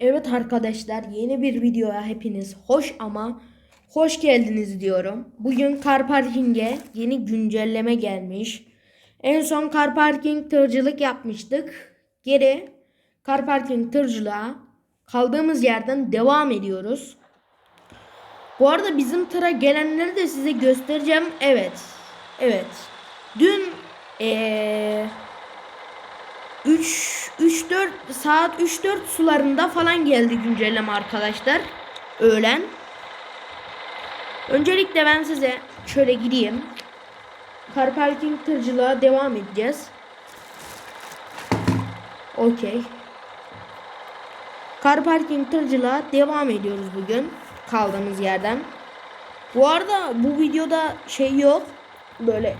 Evet arkadaşlar yeni bir videoya hepiniz hoş ama hoş geldiniz diyorum. Bugün car parking'e yeni güncelleme gelmiş. En son car parking tırcılık yapmıştık. Geri car parking tırcılığa kaldığımız yerden devam ediyoruz. Bu arada bizim tıra gelenleri de size göstereceğim. Evet. Evet. Dün eee 3 3 4 saat 3 4 sularında falan geldi güncelleme arkadaşlar. Öğlen. Öncelikle ben size şöyle gideyim. Car parking tırcılığa devam edeceğiz. Okey. Car parking tırcılığa devam ediyoruz bugün kaldığımız yerden. Bu arada bu videoda şey yok. Böyle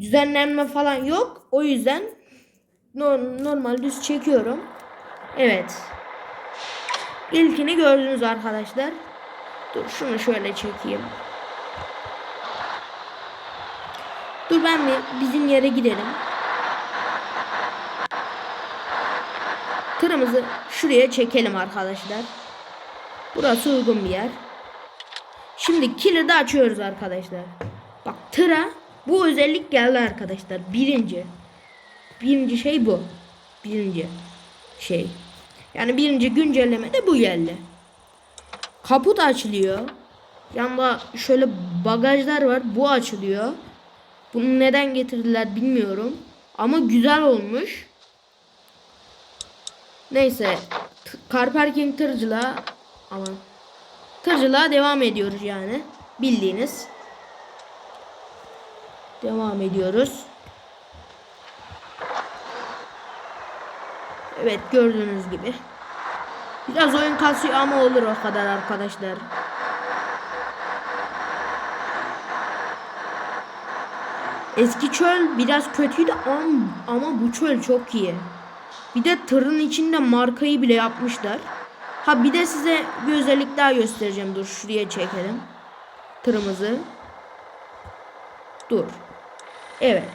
düzenlenme falan yok. O yüzden normal düz çekiyorum. Evet. İlkini gördünüz arkadaşlar. Dur şunu şöyle çekeyim. Dur ben bir bizim yere gidelim. Tırımızı şuraya çekelim arkadaşlar. Burası uygun bir yer. Şimdi kilidi açıyoruz arkadaşlar. Bak tıra bu özellik geldi arkadaşlar. Birinci. Birinci şey bu. Birinci şey. Yani birinci güncelleme de bu geldi. Kaput açılıyor. Yanında şöyle bagajlar var. Bu açılıyor. Bunu neden getirdiler bilmiyorum. Ama güzel olmuş. Neyse. Car parking tırcılığa aman. Tırcılığa devam ediyoruz yani. Bildiğiniz. Devam ediyoruz. Evet gördüğünüz gibi. Biraz oyun kasıyor ama olur o kadar arkadaşlar. Eski çöl biraz kötüydü ama, bu çöl çok iyi. Bir de tırın içinde markayı bile yapmışlar. Ha bir de size bir özellik daha göstereceğim. Dur şuraya çekelim. Tırımızı. Dur. Evet.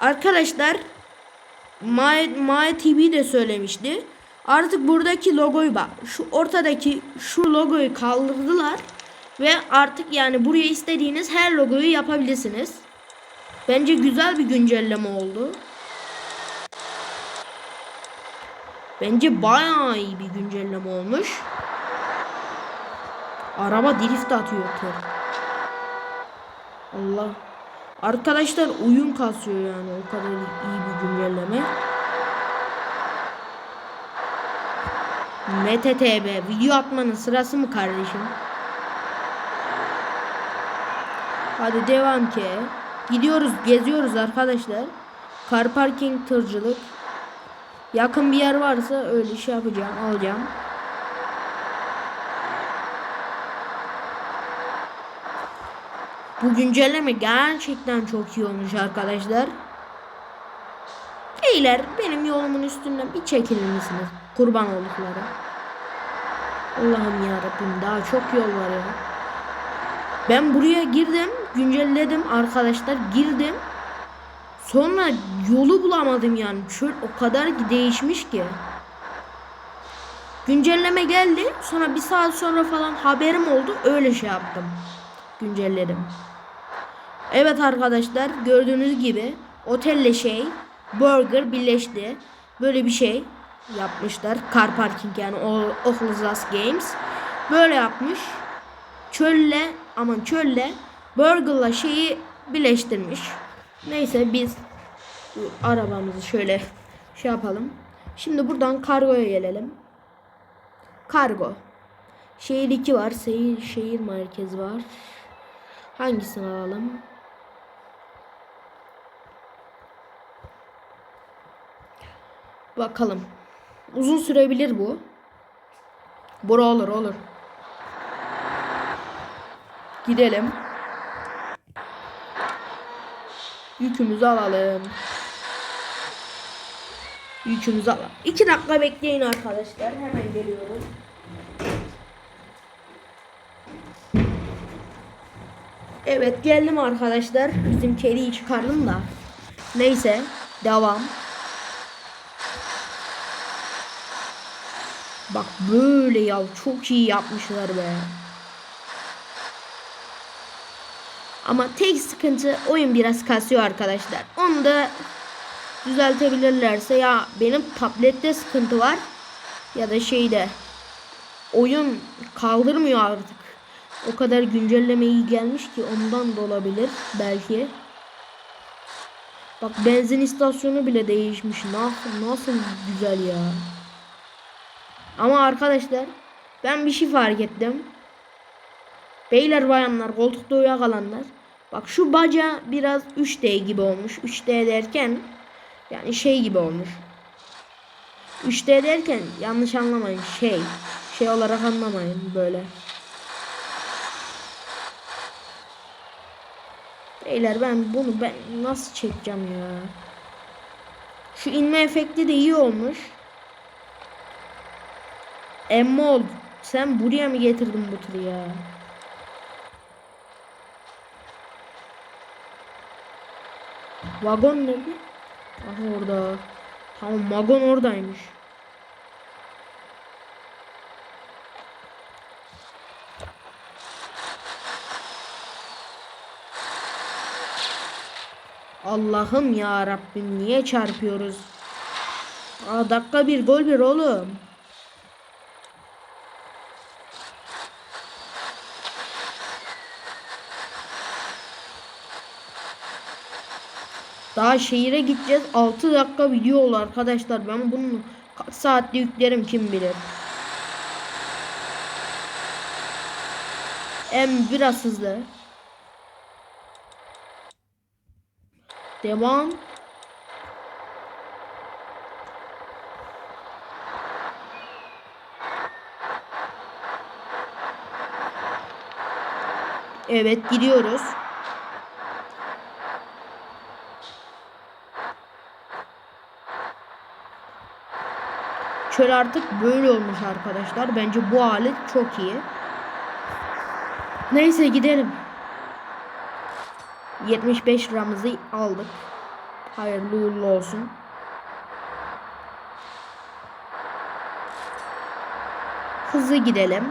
Arkadaşlar Mae, Mae TV de söylemişti. Artık buradaki logoyu bak. Şu ortadaki şu logoyu kaldırdılar. Ve artık yani buraya istediğiniz her logoyu yapabilirsiniz. Bence güzel bir güncelleme oldu. Bence bayağı iyi bir güncelleme olmuş. Araba drift atıyor. Allah. Arkadaşlar oyun kasıyor yani o kadar iyi bir güncelleme. MTTB video atmanın sırası mı kardeşim? Hadi devam ki. Gidiyoruz geziyoruz arkadaşlar. Car parking tırcılık. Yakın bir yer varsa öyle şey yapacağım alacağım. Bu güncelleme gerçekten çok iyi olmuş arkadaşlar. Beyler benim yolumun üstünden bir çekilir misiniz? Kurban oldukları. Allah'ım ya Rabbim daha çok yol var ya. Ben buraya girdim, güncelledim arkadaşlar, girdim. Sonra yolu bulamadım yani. Çöl o kadar değişmiş ki. Güncelleme geldi. Sonra bir saat sonra falan haberim oldu. Öyle şey yaptım. Güncelledim. Evet arkadaşlar gördüğünüz gibi otelle şey burger birleşti. Böyle bir şey yapmışlar. Car parking yani o Oculus Games. Böyle yapmış. Çölle aman çölle burgerla şeyi birleştirmiş. Neyse biz arabamızı şöyle şey yapalım. Şimdi buradan kargoya gelelim. Kargo. Şehir 2 var. Şehir, şehir merkez var. Hangisini alalım? Bakalım. Uzun sürebilir bu. Bura olur olur. Gidelim. Yükümüzü alalım. Yükümüzü alalım. İki dakika bekleyin arkadaşlar. Hemen geliyorum. Evet geldim arkadaşlar. Bizim kediyi çıkardım da. Neyse. Devam. Bak böyle ya çok iyi yapmışlar be. Ama tek sıkıntı oyun biraz kasıyor arkadaşlar. Onu da düzeltebilirlerse ya benim tablette sıkıntı var ya da şeyde oyun kaldırmıyor artık. O kadar güncelleme iyi gelmiş ki ondan da olabilir belki. Bak benzin istasyonu bile değişmiş. Nasıl nasıl güzel ya. Ama arkadaşlar ben bir şey fark ettim. Beyler bayanlar koltukta uyuyakalanlar. Bak şu baca biraz 3D gibi olmuş. 3D derken yani şey gibi olmuş. 3D derken yanlış anlamayın şey. Şey olarak anlamayın böyle. Beyler ben bunu ben nasıl çekeceğim ya? Şu inme efekti de iyi olmuş. Emmol sen buraya mı getirdin bu turu ya? Vagon nerede? Aha orada. Tamam vagon oradaymış. Allah'ım ya Rabbim niye çarpıyoruz? Aa dakika bir gol bir oğlum. Daha şehire gideceğiz. 6 dakika video oldu arkadaşlar. Ben bunu kaç saatte yüklerim kim bilir. Em biraz hızlı. Devam. Evet gidiyoruz. Çöl artık böyle olmuş arkadaşlar. Bence bu alet çok iyi. Neyse gidelim. 75 liramızı aldık. Hayırlı uğurlu olsun. Hızlı gidelim.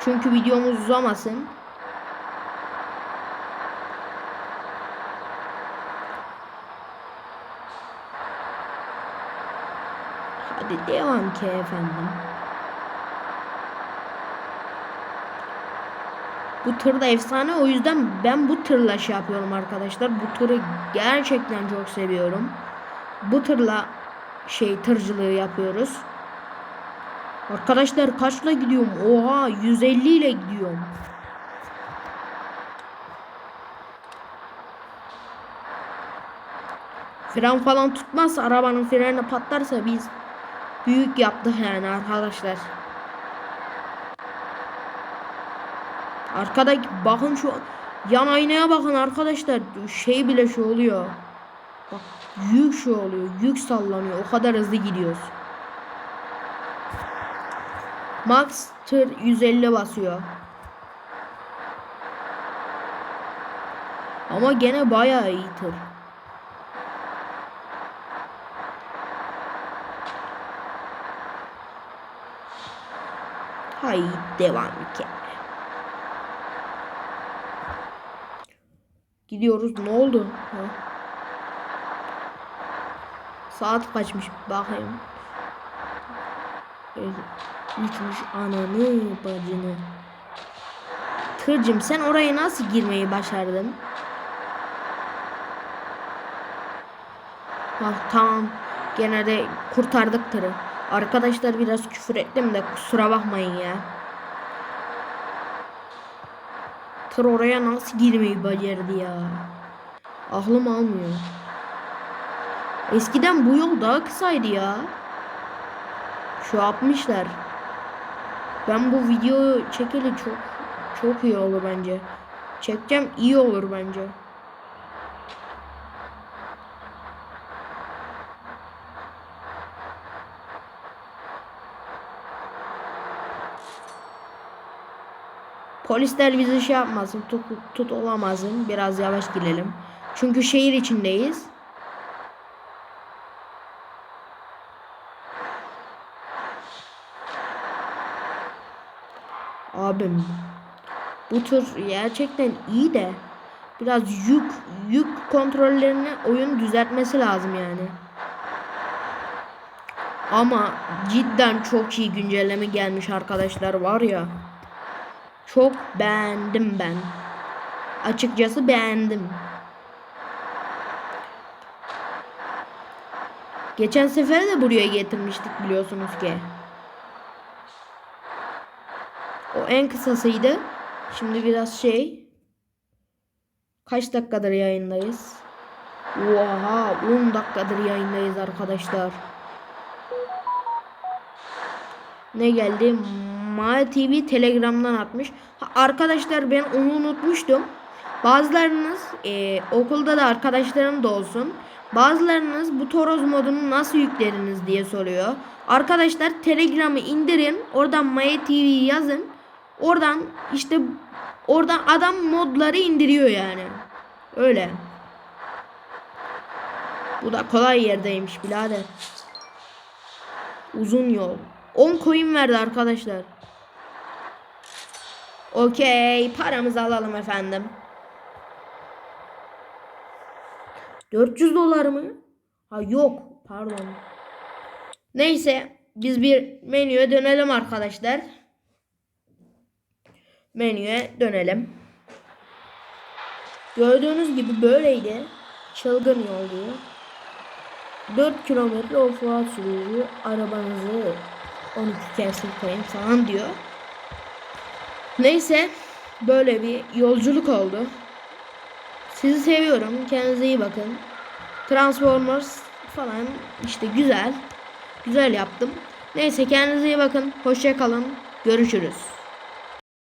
Çünkü videomuz uzamasın. Hadi devam ki efendim. Bu tır da efsane o yüzden ben bu tırla şey yapıyorum arkadaşlar. Bu tırı gerçekten çok seviyorum. Bu tırla şey tırcılığı yapıyoruz. Arkadaşlar kaçla gidiyorum? Oha 150 ile gidiyorum. Fren falan tutmazsa arabanın freni patlarsa biz büyük yaptık yani arkadaşlar. Arkadaki bakın şu yan aynaya bakın arkadaşlar. Şey bile şu oluyor. Bak yük şu oluyor. Yük sallanıyor. O kadar hızlı gidiyoruz. Max tır 150 basıyor. Ama gene bayağı iyi tır. Hay devam ki. Gidiyoruz. Ne oldu? Ha. Saat kaçmış bakayım. Üçmüş ananı bacını. Tırcım sen oraya nasıl girmeyi başardın? Ha tamam. Gene de kurtardık tırı. Arkadaşlar biraz küfür ettim de kusura bakmayın ya. Tır oraya nasıl girmeyi becerdi ya. Aklım almıyor. Eskiden bu yol daha kısaydı ya. Şu yapmışlar. Ben bu videoyu çekeli çok çok iyi olur bence. Çekeceğim iyi olur bence. Polisler bizi şey yapmasın, tut, tut olamasın. Biraz yavaş girelim. Çünkü şehir içindeyiz. Abim bu tür gerçekten iyi de biraz yük yük kontrollerini oyun düzeltmesi lazım yani. Ama cidden çok iyi güncelleme gelmiş arkadaşlar var ya. Çok beğendim ben. Açıkçası beğendim. Geçen sefer de buraya getirmiştik biliyorsunuz ki. O en kısasıydı. Şimdi biraz şey. Kaç dakikadır yayındayız? Oha 10 dakikadır yayındayız arkadaşlar. Ne geldi? Maya TV Telegram'dan atmış. Ha, arkadaşlar ben onu unutmuştum. Bazılarınız e, okulda da arkadaşlarım da olsun. Bazılarınız bu Toros modunu nasıl yükleriniz diye soruyor. Arkadaşlar Telegram'ı indirin. Oradan Maya TV yazın. Oradan işte oradan adam modları indiriyor yani. Öyle. Bu da kolay yerdeymiş birader. Uzun yol. 10 coin verdi arkadaşlar. Okey. Paramızı alalım efendim. 400 dolar mı? Ha yok. Pardon. Neyse. Biz bir menüye dönelim arkadaşlar. Menüye dönelim. Gördüğünüz gibi böyleydi. Çılgın yol diyor. 4 kilometre offroad sürücü arabanızı 12 kere sırtlayın falan diyor. Neyse böyle bir yolculuk oldu. Sizi seviyorum. Kendinize iyi bakın. Transformers falan işte güzel. Güzel yaptım. Neyse kendinize iyi bakın. Hoşça kalın. Görüşürüz.